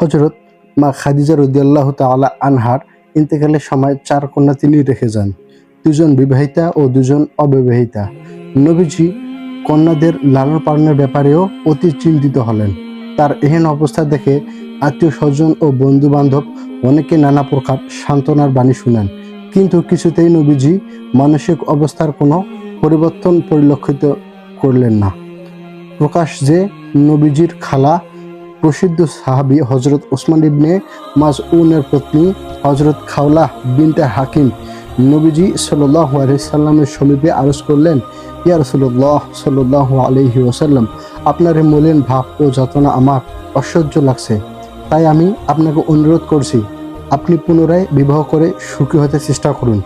হজরত মা খাদিজা রদিয়াল্লাহ তাআলা আনহার ইন্তেকালের সময় চার কন্যা তিনি রেখে যান। দুজন বিবাহিতা ও দুজন অবিবাহিতা। নবীজি কন্যাদের লালন পালনের ব্যাপারেও অতি চিন্তিত হলেন। তার এহেন অবস্থা দেখে আত্মীয় স্বজন ও বন্ধু বান্ধব অনেকে নানা প্রকার সান্ত্বনার বাণী শুনেন। কিন্তু কিছুতেই নবীজি মানসিক অবস্থার কোনো পরিবর্তন পরিলক্ষিত করলেন না। প্রকাশ যে নবীজির খালা প্রসিদ্ধ সাহাবী হজরত ওসমান ইবনে মাজউনের পত্নী হজরত খাওলা বিনতে হাকিম নবীজি সাল্লাহ সাল্লামের সমীপে আরজ করলেন, ইয়া রসুল্লাহ সাল্লাহ আলহি ওসাল্লাম আপনার মলিন ভাব ও যাতনা আমার অসহ্য লাগছে। তাই আমি আপনাকে অনুরোধ করছি, আপনি পুনরায় বিবাহ করে সুখী হতে চেষ্টা করুন।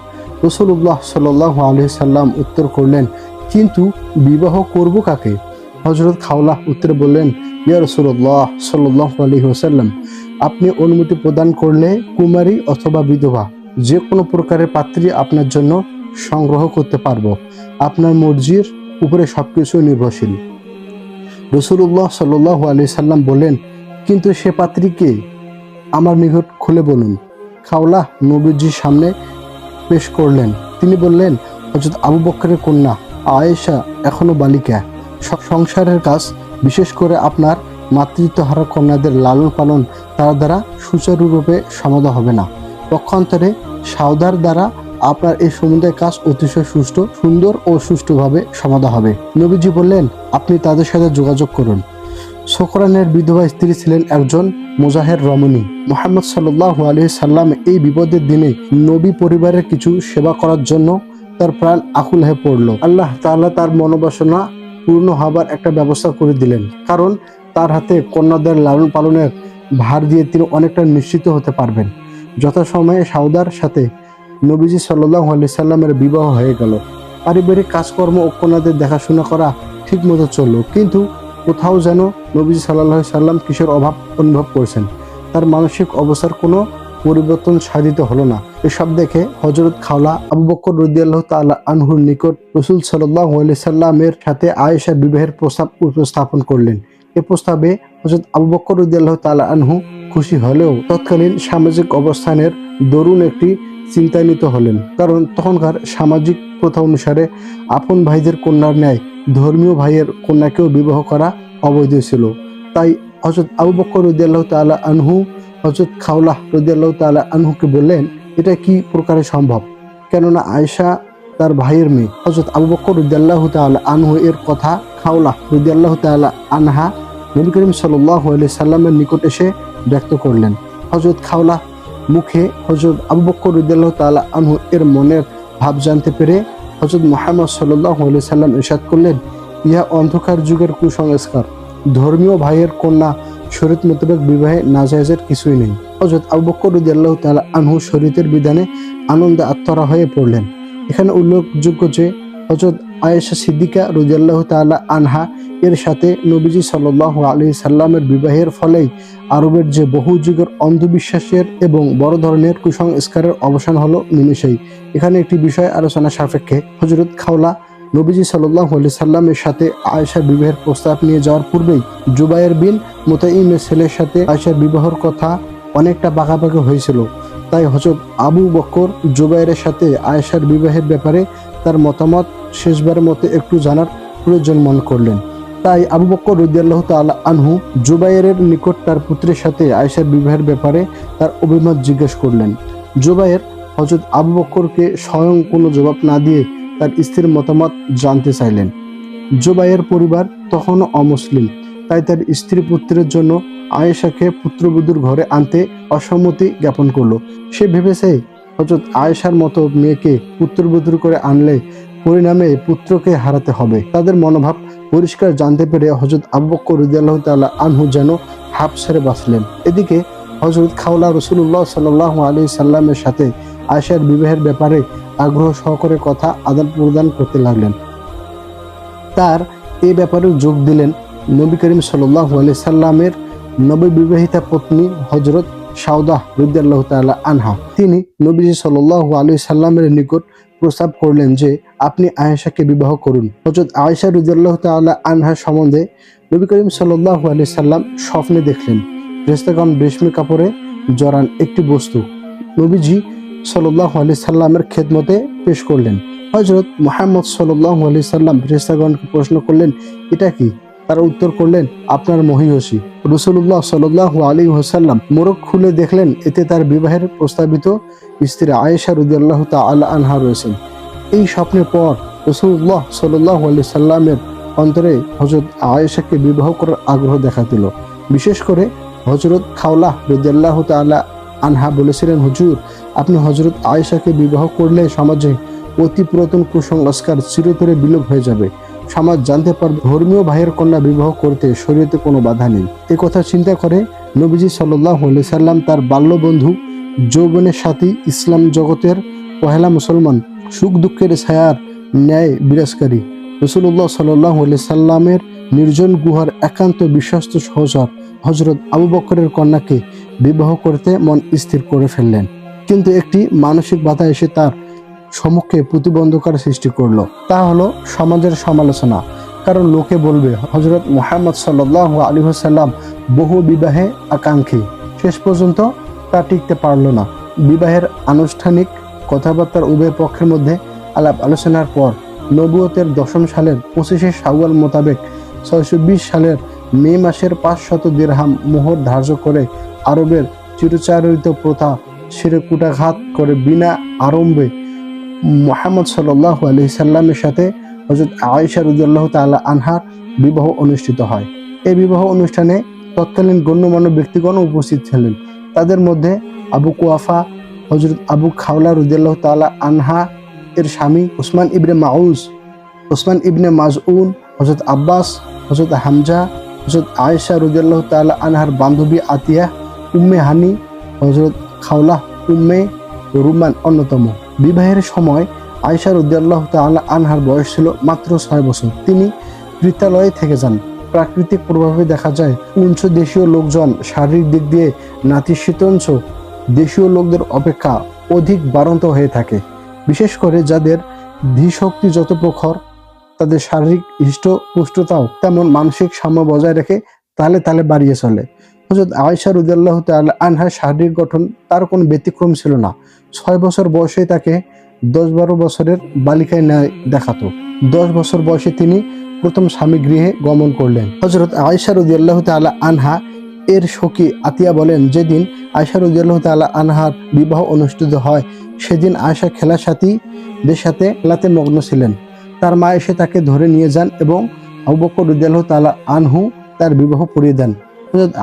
রসুল্লাহ সাল্লাহ আলহি সাল্লাম উত্তর করলেন, কিন্তু বিবাহ করব কাকে? হজরত খাওলা উত্তরে বললেন ইয়া রসুল্লাহ সাল্লাহ আলহি ওসাল্লাম আপনি অনুমতি প্রদান করলে কুমারী অথবা বিধবা যে কোনো প্রকারের পাত্রী আপনার জন্য সংগ্রহ করতে পারব। আপনার মর্জির উপরে সবকিছু নির্ভরশীল। রসুল্লাহ সাল্লাহ আলি সাল্লাম বলেন, কিন্তু সে পাত্রীকে আমার নিকট খুলে বলুন। খাওলা নবীজির সামনে পেশ করলেন। তিনি বললেন হজরত আবু বক্করের কন্যা আয়েশা এখনও বালিকা। সংসারের কাজ বিশেষ করে আপনার মাতৃত্বহারা কন্যাদের লালন পালন তার দ্বারা সুচারুরূপে সমাধা হবে না। পক্ষান্তরে সাউদার দ্বারা আপনার এই সমুদায় কাজ অতিশয় সুষ্ঠু, সুন্দর ও সুষ্ঠুভাবে সমাধা হবে। নবীজি বললেন, আপনি তাদের সাথে যোগাযোগ করুন। সোকরানের বিধবা স্ত্রী ছিলেন একজন মুজাহের রমণী। মোহাম্মদ সাল্লাহ আলী সাল্লাম এই বিপদের দিনে নবী পরিবারের কিছু সেবা করার জন্য তার প্রাণ আকুল হয়ে পড়ল। আল্লাহ তাআলা তার মনোবাসনা পূর্ণ হবার একটা ব্যবস্থা করে দিলেন। কারণ তার হাতে কন্যাদের লালন পালনের ভার দিয়ে তিনি অনেকটা নিশ্চিত হতে পারবেন। যথাসময়ে সাউদার সাথে নবীজি সাল্লাহ আলি সাল্লামের বিবাহ হয়ে গেল। পারিবারিক কাজকর্ম ও কন্যাদের দেখাশোনা করা ঠিক মতো চলল, কিন্তু কোথাও যেন নবীজি সাল্লাহ সাল্লাম কিশোর অভাব অনুভব করছেন? তার মানসিক অবস্থার কোনো পরিবর্তন সাধিত হলো না। এসব দেখে হজরত খাওলা আবু বকর রদিয়াল্লাহ তাআলা আনহুর নিকট রসুল সাল্লাহ সাল্লামের সাথে আয়েশার বিবাহের প্রস্তাব উপস্থাপন করলেন। এ প্রস্তাবে হজরত আবু বকর রদিয়াল্লাহ তাআলা আনহু খুশি হলেও তৎকালীন সামাজিক অবস্থানের দরুন একটি চিন্তান্বিত হলেন। কারণ তখনকার সামাজিক প্রথা অনুসারে আপন ভাইদের কন্যার ন্যায় ধর্মীয় ভাইয়ের কন্যাকেও বিবাহ করা অবৈধ ছিল। তাই হজরত আবু বকর রদিয়াল্লাহ তাআলা আনহু হজরত খাওলাহ রদিয়াল্লাহ তাআলা আনহুকে বললেন, এটা কি প্রকারে সম্ভব? কেননা আয়েশা তার ভাইয়ের মেয়ে হজরত আবু বকর রদিয়াল্লাহ তাআলা আনহু এর কথা খাওলাহ রদিয়াল্লাহ তাআলা আনহা নবী করিম সাল্লাহ সাল্লামের নিকট এসে ব্যক্ত করলেন। হজরত খাওলাহ মুখে হজরত আবু বকর রদিয়াল্লাহ তাআলা আনহু এর মনের ভাব জানতে পেরে হজরত মোহাম্মদ সাল্লাহ সাল্লাম ইরশাদ করলেন, ইহা অন্ধকার যুগের কুসংস্কার। ধর্মীয় ভাইয়ের কন্যা শরীয়ত মোতাবেক বিবাহে নাজায়েজের কিছুই নেই। হজরত আবু বকর রদিয়াল্লাহ তাআলা আনহু শরীয়তের বিধানে আনন্দে আত্মরা হয়ে পড়লেন। এখানে উল্লেখযোগ্য যে হজরত আয়েশা সিদ্দিকা রদিয়াল্লাহ তাআলা আনহা এর সাথে নবীজি সাল্লাহ আলী সাল্লামের বিবাহের ফলেই আরবের যে বহু যুগের অন্ধবিশ্বাসের এবং বড় ধরনের কুসংস্কারের অবসান হলো নিমেষেই। এখানে একটি বিষয় আলোচনা সাপেক্ষে। হজরত খাওলা নবীজি সাল্লাহ আলি সাল্লামের সাথে আয়েশার বিবাহের প্রস্তাব নিয়ে যাওয়ার পূর্বেই জুবাইর বিন মোতাইমের ছেলের সাথে আয়েশার বিবাহর কথা অনেকটা পাকাপাকি হয়েছিল। তাই হজরত আবু বকর জুবাইরের সাথে আয়েশার বিবাহের ব্যাপারে তার মতামত শেষবারের মতো একটু জানার প্রয়োজন মনে করলেন। তাই আবু বক্কর রদিয়াল্লাহ তাআলা আনহু জুবাইরের নিকট তার পুত্রের সাথে আয়েশার বিবাহের ব্যাপারে তার অভিমত জিজ্ঞেস করলেন। জুবাইর হজরত আবু বক্করকে স্বয়ং কোনো জবাব না দিয়ে তার স্ত্রীর মতামত জানতে চাইলেন। জুবাইয়ের পরিবার তখনও অমুসলিম, তাই তার স্ত্রী পুত্রের জন্য আয়েশাকে পুত্রবধূর ঘরে আনতে অসম্মতি জ্ঞাপন করল। সে ভেবেছে হজরত আয়েশার মতো মেয়েকে পুত্রবধূর করে আনলে পরিণামে পুত্রকে হারাতে হবে। তাদের মনোভাব পরিষ্কার জানতে পেরে হজরত আবু বকর রদিয়াল্লাহ তাআলা আনহু যেন হাফ ছেড়ে বাঁচলেন। এদিকে হজরত খাওলা রসুল্লাহ সাল্লাহ আলী সাল্লামের সাথে আয়েশার বিবাহের ব্যাপারে আগ্রহ সহকারে কথা আদান প্রদান করতে লাগলেন। তার এ ব্যাপারে যোগ দিলেন নবী করিম সাল্লাহ আলি সাল্লামের নববিবাহিতা পত্নী হজরত সাউদাহ রুদ্দাল্লাহ তাআলা আনহা। তিনি নবীজি সাল্লাহ আলী সাল্লামের নিকট প্রস্তাব করলেন যে, আপনি আয়েশাকে বিবাহ করুন। হজরত আয়েশা রুদ্দাল্লাহ তাআলা আনহা সম্বন্ধে নবী করিম সাল্লাহ আলি সাল্লাম স্বপ্নে দেখলেন। ফেরেস্তাগণ রেশমি কাপড়ে জড়ান একটি বস্তু। নবীজি সাল্লাহ আলি সাল্লামের খেদমতে পেশ করলেন। হজরত মোহাম্মদ সাল্লাহ আলি সাল্লাম ফেরেস্তাগণকে প্রশ্ন করলেন, এটা কি? তারা উত্তর করলেন, আপনার মহিষী। রসুল্লাহ সাল্লাহ আলী হোসাল্লাম মোরগ খুলে দেখলেন, এতে তার বিবাহের প্রস্তাবিত স্ত্রী আয়েশা রুদিয়াল্লাহ তাল আনহা রয়েছেন। এই স্বপ্নের পর রসুল্লাহ সাল্লাহ আলি সাল্লামের অন্তরে হজরত আয়েশাকে বিবাহ করার আগ্রহ দেখা দিল বিশেষ করে হজরত খাওলাহ রুদিয়াল্লাহ তালা আনহা বলেছিলেন, হুজুর, আপনি হজরত আয়েশাকে বিবাহ করলে সমাজে অতি পুরাতন কুসংস্কার চিরতরে বিলোপ হয়ে যাবে। সমাজ জানতে পারবে, ধর্মীয় ভাইয়ের কন্যা বিবাহ করতে শরীয়তে কোনো বাধা নেই। এ কথা চিন্তা করে নবীজি সাল্লাহ সাল্লাম তার বাল্য বন্ধু যৌবনের সাথী, ইসলাম জগতের পহেলা মুসলমান, সুখ দুঃখের ছায়ার ন্যায় বিরাজকারী। রসুল্লাহ সাল্লাহ সাল্লামের নির্জন গুহার একান্ত বিশ্বস্ত সহচর হজরত আবু বকরের কন্যাকে বিবাহ করতে মন স্থির করে ফেললেন। কিন্তু একটি মানসিক বাধা এসে তার সম্মুখে প্রতিবন্ধকার সৃষ্টি করল। তা হলো সমাজের সমালোচনা। কারণ লোকে বলবে হজরত মোহাম্মদ সাল্লাহ আলী সাল্লাম বহু বিবাহে আকাঙ্ক্ষী। শেষ পর্যন্ত তা টিকতে পারল না। বিবাহের আনুষ্ঠানিক কথাবার্তার উভয় পক্ষের মধ্যে আলাপ আলোচনার পর নবুয়তের দশম সালের পঁচিশে সাউয়াল মোতাবেক ছয়শো বিশ সালের মে মাসের পাঁচ শত দিরহাম মোহর ধার্য করে আরবের চিরচারিত প্রথা সেরে কুটাঘাত করে বিনা আরম্ভে মোহাম্মদ সাল্লাহ আলি সাল্লামের সাথে হজরত আয়েশা রুদুল্লাহ তাল্লাহ আনহার বিবাহ অনুষ্ঠিত হয়। এই বিবাহ অনুষ্ঠানে তৎকালীন গণ্যমান্য ব্যক্তিগণ উপস্থিত ছিলেন। তাদের মধ্যে আবু কুয়াফা হজরত আবু খাওলা রুদুল্লাহ তাল্লাহ আনহা, এর স্বামী ওসমান ইবনে মাউস, ওসমান ইবনে মাজউন হজরত আব্বাস হজরত হামজা হজরত আয়েশা রুদুল্লাহ তাল্লাহ আনহার বান্ধবী আতিয়া, উম্মে হানি হজরত খাওলাহ, উম্মে রুমান অন্যতম। বিবাহের সময় আয়সা রুদ্দাল্লাহ তাল্লাহ আনহার বয়স ছিল মাত্র ছয় বছর। তিনি বৃত্তালয়ে থেকে যান। প্রাকৃতিক প্রভাবে দেখা যায় উঞ্চ দেশীয় লোকজন শারীরিক দিক দিয়ে নাতিশীতঞ্চ দেশীয় লোকদের অপেক্ষা অধিক বাড়ন্ত হয়ে থাকে। বিশেষ করে যাদের ধীশক্তি যত প্রখর তাদের শারীরিক হৃষ্ট পুষ্টতাও তেমন মানসিক সাম্য বজায় রেখে তালে তালে বাড়িয়ে চলে। হজরত আয়সা রুদাল্লাহ তাল্লাহ আনহার শারীরিক গঠন তার কোনো ব্যতিক্রম ছিল না। ছয় বছর বয়সে তাকে দশ বারো বছরের বালিকায় ন্যায় দেখাতো। দশ বছর বয়সে তিনি প্রথম স্বামী গৃহে গমন করলেন। হজরত আয়সা রুদিয়াল্লাহ তাল্লাহ আনহা এর সখী আতিয়া বলেন, যেদিন আয়সা রুদিয়াল্লাহ তাল্লাহ আনহার বিবাহ অনুষ্ঠিত হয়, সেদিন আয়সা খেলার সাথীদের সাথে খেলাতে মগ্ন ছিলেন। তার মা এসে তাকে ধরে নিয়ে যান এবং আবু বকর রুদিয়াল্লাহ তাল্লাহ আনহু তার বিবাহ পড়িয়ে দেন।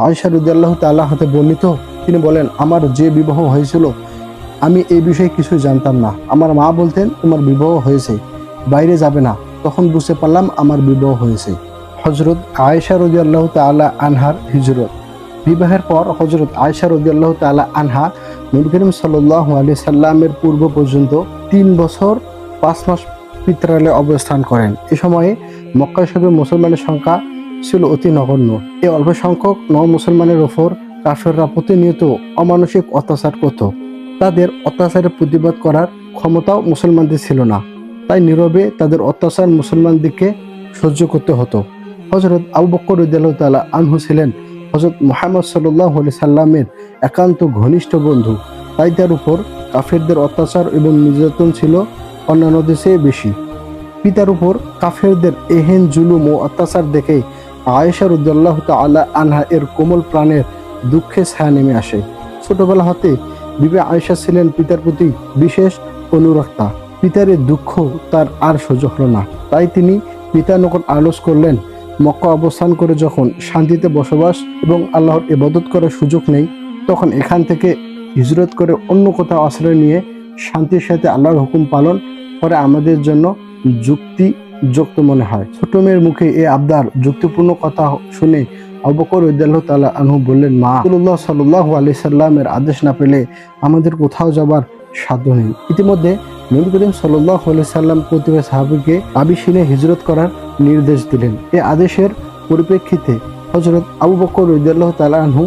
আয়সা রুদিয়াল্লাহ তাল্লাহ হাতে বর্ণিত, তিনি বলেন, আমার যে বিবাহ হয়েছিল, আমি এই বিষয়ে কিছু জানতাম না। আমার মা বলতেন, তোমার বিবাহ হয়েছে, বাইরে যাবে না। তখন বুঝতে পারলাম, আমার বিবাহ হয়েছে। হজরত আয়েশা রদি আল্লাহ তালা আনহার হিজরত। বিবাহের পর হজরত আয়েশা রদি আল্লাহ তালা আনহা নবী করিম সাল্লাহ আলি সাল্লামের পূর্ব পর্যন্ত তিন বছর পাঁচ মাস পিত্রালয়ে অবস্থান করেন। এ সময়ে মক্কা শহরের মুসলমানের সংখ্যা ছিল অতি নগণ্য। এই অল্প সংখ্যক ন মুসলমানের ওপর কাফেররা প্রতিনিয়ত অমানসিক অত্যাচার করত। তাদের অত্যাচারের প্রতিবাদ করার ক্ষমতাও মুসলমানদের ছিল না। তাই নীরবে তাদের অত্যাচার মুসলমানদেরকে সহ্য করতে হতো। হজরত আবু বক্কর তালা আনহু ছিলেন হজরত মোহাম্মদ সাল্লাহ সাল্লামের একান্ত ঘনিষ্ঠ বন্ধু। তাই তার উপর কাফেরদের অত্যাচার এবং নির্যাতন ছিল অন্যান্য দেশে বেশি। পিতার উপর কাফেরদের এহেন জুলুম ও অত্যাচার দেখে আয়েশা রুদ্দাল্লাহ তালা আনহা এর কোমল প্রাণের দুঃখে ছায়া নেমে আসে। ছোটবেলা হতে বিবে আয়েশা ছিলেন পিতার প্রতি বিশেষ অনুরক্তা। পিতার দুঃখ তার আর সহ্য হলো না। তাই তিনি পিতার নিকট আলোচ করলেন। মক্কা অবস্থান করে যখন শান্তিতে বসবাস এবং আল্লাহর ইবাদত করার সুযোগ নেই, তখন এখান থেকে হিজরত করে অন্য কোথাও আশ্রয় নিয়ে শান্তির সাথে আল্লাহর হুকুম পালন করে আমাদের জন্য যুক্তি যুক্ত মনে হয়। ছোট মেয়ের মুখে এ আবদার যুক্তিপূর্ণ কথা শুনে অবকর উদ্দাল্লাহ তালা আনহু বললেন, মা রসুল্লাহ সাল্লাহ আলি সাল্লামের আদেশ না পেলে আমাদের কোথাও যাবার সাধ্য নেই। ইতিমধ্যে নবী করিম সাল্লাহ আলি সাল্লাম প্রতিভা সাহাবিকে আবিসিনে হিজরত করার নির্দেশ দিলেন। এ আদেশের পরিপ্রেক্ষিতে হজরত আবু বকর উদ্দাল্লাহ তালা আনহু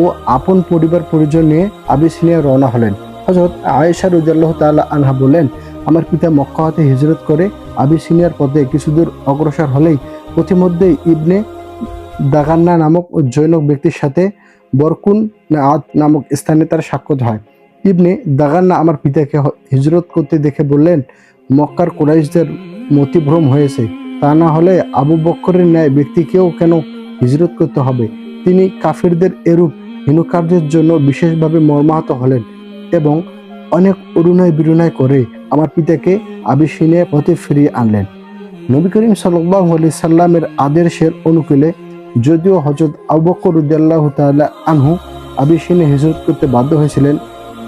ও আপন পরিবার পরিজন নিয়ে আবিসিনিয়া রওনা হলেন। হজরত আয়েশা রুদাল্লাহ তাল্লাহ আনহা বললেন, আমার পিতা মক্কা হতে হিজরত করে আবিসিনিয়ার পথে কিছুদূর অগ্রসর হলেই পথিমধ্যে ইবনে দাগান্না নামক জৈনক ব্যক্তির সাথে বরকুন আদ নামক স্থানে তার সাক্ষাৎ হয়। ইবনে দাগান্না আমার পিতাকে হিজরত করতে দেখে বললেন, মক্কার কোরাইশদের মতিভ্রম হয়েছে। তা না হলে আবু বক্করের ন্যায় ব্যক্তিকেও কেন হিজরত করতে হবে? তিনি কাফিরদের এরূপ হীনকার্যের জন্য বিশেষভাবে মর্মাহত হলেন। এবং অনেক অরুণায় বিরুণায় করে আমার পিতাকে আবিসিনে পথে ফিরিয়ে আনলেন। নবী করিম সাল্লাহ আলি সাল্লামের আদেশের অনুকূলে যদিও হজরত আবকর উদ্দাল্লাহ আনহু আবিসিনে হিজরত করতে বাধ্য হয়েছিলেন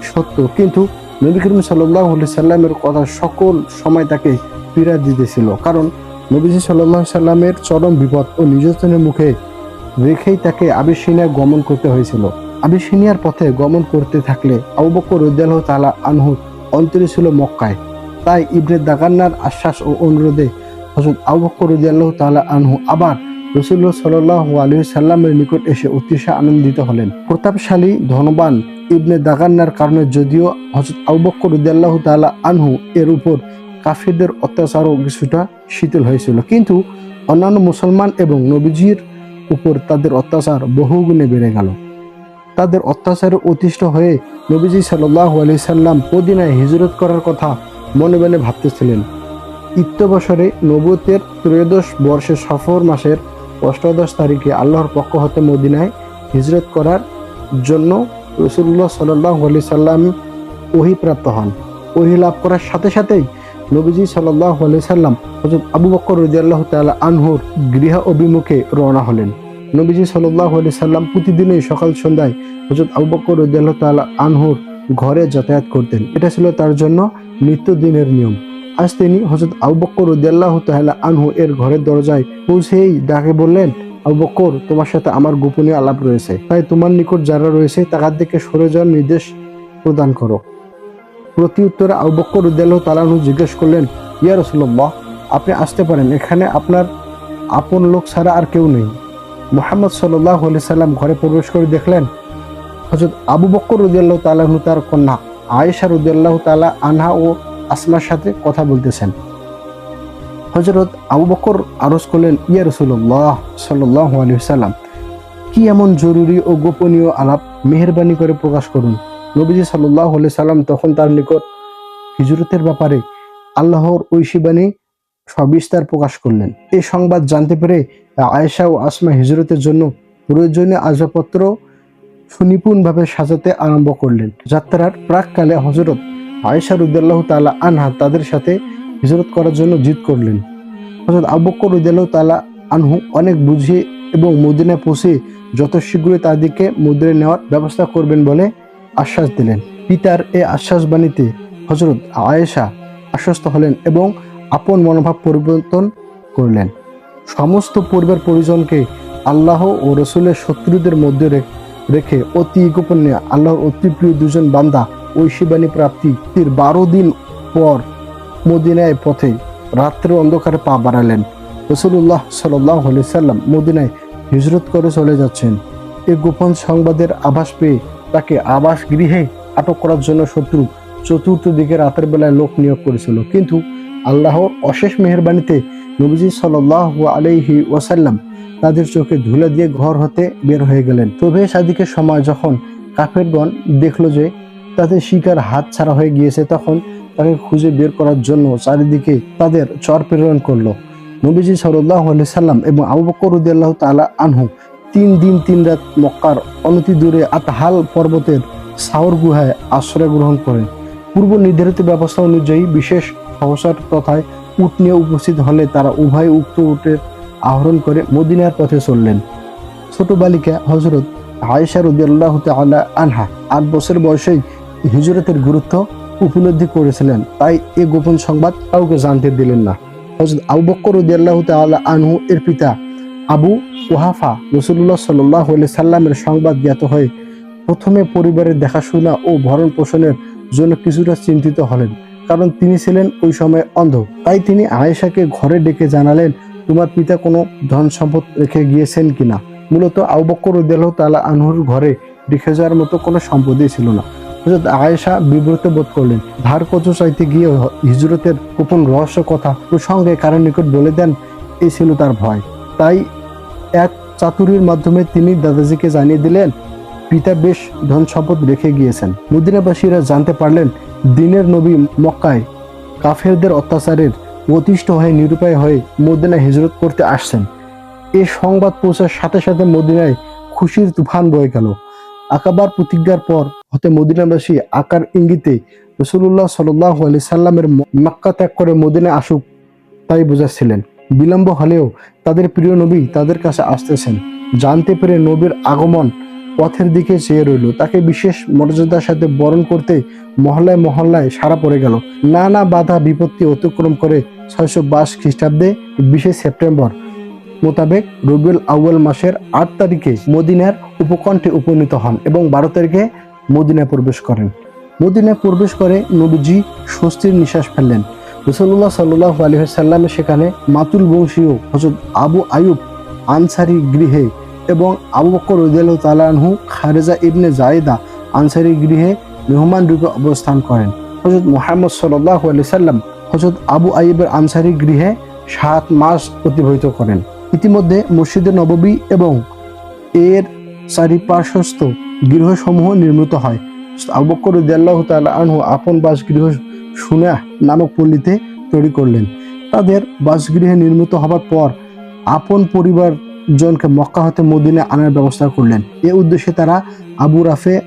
সত্য কিন্তু নবী করিম সাল্লাহ আলি সাল্লামের কথা সকল সময় তাকে পীড়া দিতেছিল। কারণ নবীজি সাল্লাহ সাল্লামের চরম বিপদ ও নির্যাতনের মুখে রেখেই তাকে আবিসিনিয়ায় গমন করতে হয়েছিল। আবিসিনিয়ার পথে গমন করতে থাকলে আবু বকর উদ্দাল্লাহ তালা আনহু অন্তরে ছিল মক্কায়। তাই ইবনে দাগান্নার আশ্বাস ও অনুরোধে হজরত আবু বকর উদ্দাল্লাহ তালা আনহু আবার রসুল্লাহ সাল্লাহ আলী সাল্লামের নিকট এসে অতিশয় আনন্দিত হলেন। প্রতাপশালী, ধনবান ইবনে দাগান্নার কারণে যদিও হজরত আবু বকর উদ্দাল্লাহ তালা আনহু এর উপর কাফিরদের অত্যাচারও কিছুটা শীতল হয়েছিল। কিন্তু অন্যান্য মুসলমান এবং নবীজির উপর তাদের অত্যাচার বহুগুণে বেড়ে গেল। তাদের অত্যাচারে অতিষ্ঠ হয়ে নবীজি সাল্লাহ আলি সাল্লাম মদিনায় হিজরত করার কথা মনে মনে ভাবতেছিলেন। ইত্যবসরে নবতের ত্রয়োদশ বর্ষের সফর মাসের অষ্টাদশ তারিখে আল্লাহর পক্ষ হতে মদিনায় হিজরত করার জন্য রসুল্লাহ সাল্লাহ আলি সাল্লাম প্রাপ্ত হন। ওহি লাভ করার সাথে সাথেই নবীজি সাল্লাহ আলি সাল্লাম হজরত আবু বকর রদিয়াল্লাহ তালা আনহুর গৃহ অভিমুখে রওনা হলেন। নবীজি সাল্লাহ আলি সাল্লাম প্রতিদিনই সকাল সন্ধ্যায় হজরত আবু বকর রদিয়াল্লাহ তালা আনহুর ঘরে যাতায়াত করতেন। এটা ছিল তার জন্য নিত্যদিনের নিয়ম। আজ তিনি হজরত আবু বকর রদিয়াল্লাহ তালা আনহু এর ঘরের দরজায় পৌঁছেই ডাকে বললেন, আবু বকর, তোমার সাথে আমার গোপনীয় আলাপ রয়েছে। তাই তোমার নিকট যারা রয়েছে তাদের দিকে সরে যাওয়ার নির্দেশ প্রদান করো। প্রতি উত্তরে আবু বকর রদিয়াল্লাহ তালানহু জিজ্ঞেস করলেন, ইয়া রসুল্লাহ আপনি আসতে পারেন, এখানে আপনার আপন লোক ছাড়া আর কেউ নেই। মোহাম্মদ সাল্লাহ আলি সাল্লাম ঘরে প্রবেশ করে দেখলেন হজরত আবু বক্কর রদিয়াল্লাহ তালাহু তার কন্যা আয়েশা রদিয়াল্লাহ তালা আনহা ও আসমার সাথে কথা বলতেছেন। হজরত আবু বকর আরজ করলেন, ইয়া রসুল্লাহ সাল্লাহ আলি সাল্লাম, কি এমন জরুরি ও গোপনীয় আলাপ মেহরবানি করে প্রকাশ করুন? নবীজি সাল্লাহ আলি সাল্লাম তখন তার নিকট হিজরতের ব্যাপারে আল্লাহর ঐশীবাণী সবিস্তার প্রকাশ করলেন। এই সংবাদ জানতে পেরে আয়েশা ও আসমা হিজরতের জন্য প্রয়োজনীয় আসবাবপত্র সুনিপুণভাবে সাজাতে আরম্ভ করলেন। যাত্রার প্রাককালে হজরত আয়েশা রুদ্দাল্লাহ তালা আনহা তাদের সাথে হিজরত করার জন্য জিদ করলেন। হজরত আবক্কর রুদ্দাল্লাহ তালা আনহু অনেক বুঝিয়ে এবং মদিনায় পৌঁছে যত শীঘ্রই তাদেরকে মদিনায় নেওয়ার ব্যবস্থা করবেন বলে আশ্বাস দিলেন। পিতার এ আশ্বাস বাণীতে হজরত আয়েশা আশ্বস্ত হলেন এবং আপন মনোভাব পরিবর্তন করলেন। সমস্ত পরিবার পরিজনকে আল্লাহ ও রসুলের শত্রুদের মধ্যে রেখে অতি গোপনে আল্লাহর অতি প্রিয় দুজন বান্দা ঐশীবাণী প্রাপ্তির বারো দিন পর মদিনায় পথে রাত্রে অন্ধকারে পা বাড়ালেন। রসুল্লাহ সাল্লাহ সাল্লাম মদিনায় হিজরত করে চলে যাচ্ছেন। এই গোপন সংবাদের আভাস পেয়ে তাকে আবাস গৃহে আটক করার জন্য শত্রু চতুর্থ দিকে রাতের বেলায় লোক নিয়োগ করেছিল। কিন্তু আল্লাহর অশেষ মেহরবানিতে নবীজি সাল্লাহ আলাইহি ওয়াসাল্লাম তাদের চোখে ধুলে দিয়ে ঘর হতে বের হয়ে গেলেন। তবে সাদিকের সময় যখন কাফেরগণ দেখল যে তাদের শিকার হাত ছাড়া হয়ে গিয়েছে, তখন তাকে খুঁজে বের করার জন্য চারিদিকে তাদের চর প্রেরণ করল। নবীজি সাল্লাহ সাল্লাম এবং আবু বকর রদিয়াল্লাহ তালা আনহু তিন দিন তিন রাত মক্কার অনতি দূরে আতহাল পর্বতের সাওর গুহায় আশ্রয় গ্রহণ করেন। পূর্ব নির্ধারিত ব্যবস্থা অনুযায়ী বিশেষ সহসার তথায় উট নিয়ে উপস্থিত হলে তারা উভয় উক্ত উটের আহরণ করে মদিনার পথে চললেন। ছোট বালিকা হজরত আয়েশা রদিয়াল্লাহ তাআলা আনহা আট বছর বয়সেই হিজরতের গুরুত্ব উপলব্ধি করেছিলেন। তাই এ গোপন সংবাদ কাউকে জানতে দিলেন না। হজরত আবু বক্কর রদিয়াল্লাহ তাআলা আনহু এর পিতা আবু ওহাফা রসুল্লাহ সাল্লাহ সাল্লামের সংবাদ জ্ঞাত হয়ে প্রথমে পরিবারের দেখাশোনা ও ভরণ পোষণের জন্য কিছুটা চিন্তিত হলেন। কারণ তিনি ছিলেন ওই সময় অন্ধ। তাই তিনি আয়েশাকে ঘরে ডেকে জানালেন, তোমার পিতা কোনো ধন সম্পদ রেখে গিয়েছেন কিনা? মূলত আবু বক্কর রদিয়াল্লাহ তাআলা আনহুর ঘরে রেখে যাওয়ার মতো কোনো সম্পদই ছিল না। আয়েশা বিব্রত বোধ করলেন, ধার কত চাইতে গিয়ে হিজরতের গোপন রহস্য কথা প্রসঙ্গে কারোর নিকট বলে দেন, এই ছিল তার ভয়। তাই এক চাতুরির মাধ্যমে তিনি দাদাজিকে জানিয়ে দিলেন, পিতা বেশ ধন সম্পদ রেখে গিয়েছেন। মদিনাবাসীরা জানতে পারলেন দিনের নবী মক্কায় কাফেরদের অত্যাচারের অতিষ্ঠ হয়ে নিরুপায় হয়ে মদিনা হিজরত করতে আসছেন। এই সংবাদ পৌঁছার সাথে সাথে মদিনায় খুশির তুফান বয়ে গেল। আকাবার প্রতিজ্ঞার পর হতে মদিনাবাসী আকার ইঙ্গিতে রসুল্লাহ সাল্লাহ আলি সাল্লামের মক্কা ত্যাগ করে মদিনা আসুক তাই বোঝাচ্ছিলেন। বিলম্ব হলেও তাদের প্রিয় নবী তাদের কাছে আসতেছেন। জানতে পেরে নবীর আগমন পথের দিকে চেয়ে রইল। তাকে বিশেষ মর্যাদার সাথে বরণ করতে মহল্লায় মহল্লায় সারা পড়ে গেল। নানা বাধা বিপত্তি অতিক্রম করে ছয়শো বাইশ খ্রিস্টাব্দে বিশে সেপ্টেম্বর মোতাবেক রবিউল আউয়াল মাসের আট তারিখে মদিনার উপকণ্ঠে উপনীত হন এবং বারো তারিখে মদিনায় প্রবেশ করেন। মদিনায় প্রবেশ করে নবীজি স্বস্তির নিঃশ্বাস ফেললেন। রসুল্লাহ সাল্লাহ আলহিসাল্লামে সেখানে মাতুল বংশীয় হজরত আবু আয়ুব আনসারি গৃহে এবং আবু বকর রদিয়াল্লাহ তালাহু খারেজা ইবনে জায়েদা আনসারি গৃহে মেহমান রূপে অবস্থান করেন। হজরত মোহাম্মদ সাল্লাহ আলি সাল্লাম হজরত আবু আইবের আনসারি গৃহে সাত মাস অতিবাহিত করেন। ইতিমধ্যে মসজিদে নববী এবং এর চারিপার্শ্বস্থ গৃহসমূহ নির্মিত হয়। আবু বকর রদিয়াল্লাহ তাআলা আনহু আপন বাসগৃহ সুনা নামক পল্লীতে তৈরি করলেন। তাদের বাসগৃহে নির্মিত হবার পর আপন পরিবার জনকে মক্কা হতে মদিনে আনার ব্যবস্থা করলেন। এ উদ্দেশ্যে তারা আবু রাফে,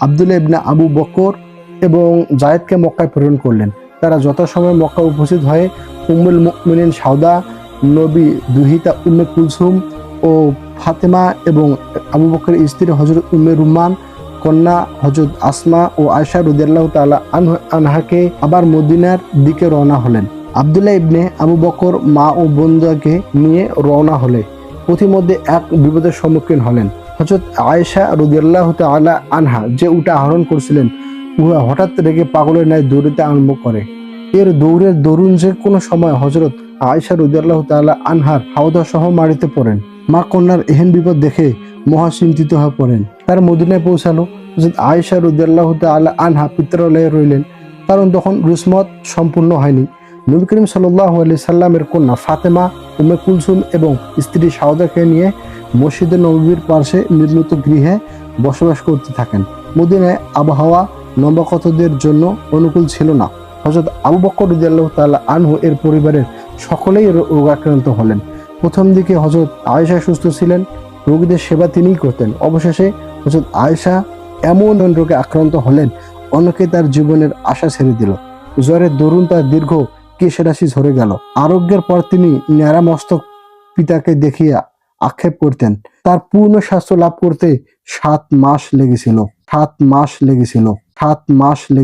আবদুল্লাহ ইবনে আবু বকর এবং জায়েদকে মক্কায় প্রেরণ করলেন। তারা যথাসময়ে মক্কা উপস্থিত হয়ে উম্মুল মুমিনিন সাউদা নবী দুহিতা, উম্মে কুলসুম ও ফাতেমা এবং আবু বকরের স্ত্রী হজরত উম্মে রুমান কন্যা হজরত আসমা ও আয়সা রুদিয়াল্লাহ তাআলা আনহু- আনহাকে আবার মদিনার দিকে রওনা হলেন। আবদুল্লাহ ইবনে আবু বকর মা ও বন্ধুকে নিয়ে রওনা হলে পথিমধ্যে এক বিপদের সম্মুখীন হলেন। হজরত আয়েশা রুদিয়াল্লাহ তাআলা আনহা যে উটা আহরণ করছিলেন, উহা হঠাৎ রেগে পাগলের ন্যায় দৌড়িতে আরম্ভ করে। এর দৌড়ের দরুন যে কোনো সময় হজরত আয়েশা রুদিয়াল্লাহ তাআলা আনহার হাওদা সহ মারিতে পড়েন। মা কন্যার এহেন বিপদ দেখে মহা চিন্তিত হয়ে পড়েন। তার মদিনায় পৌঁছালো। হজরত আয়েশা রুদিয়াল্লাহ তাআলা আনহা পিত্রালয়ে রইলেন। কারণ তখন রুসমত সম্পূর্ণ হয়নি। নবী করিম সাল্লাহ আলি সাল্লামের কন্যা ফাতেমা উমে কুলসুম এবং স্ত্রী সাউদাকে নিয়ে মসজিদে নবীর পার্শ্বে নির্মিত গৃহে বসবাস করতে থাকেন। মদিনায় আবহাওয়া নবাগতদের জন্য অনুকূল ছিল না। হজরত আবু বকর রদিয়াল্লাহ তাআলা আনহু এর পরিবারের সকলেই রোগাক্রান্ত হলেন। প্রথম দিকে হজরত আয়েশা সুস্থ ছিলেন, রোগীদের সেবা তিনিই করতেন। অবশেষে হজরত আয়েশা এমন রোগে আক্রান্ত হলেন, অনেকে তার জীবনের আশা ছেড়ে দিল। জ্বরের দরুন তার দীর্ঘ কেশরাশি ঝরে গেল। আরোগ্যের পর তিনি ন্যাড়া মস্তক পিতাকে দেখিয়া আক্ষেপ করতেন। তার পূর্ণ স্বাস্থ্য লাভ করতে সাত মাস লেগেছিল। সাত মাস লেগেছিল। সাত মাস লেগে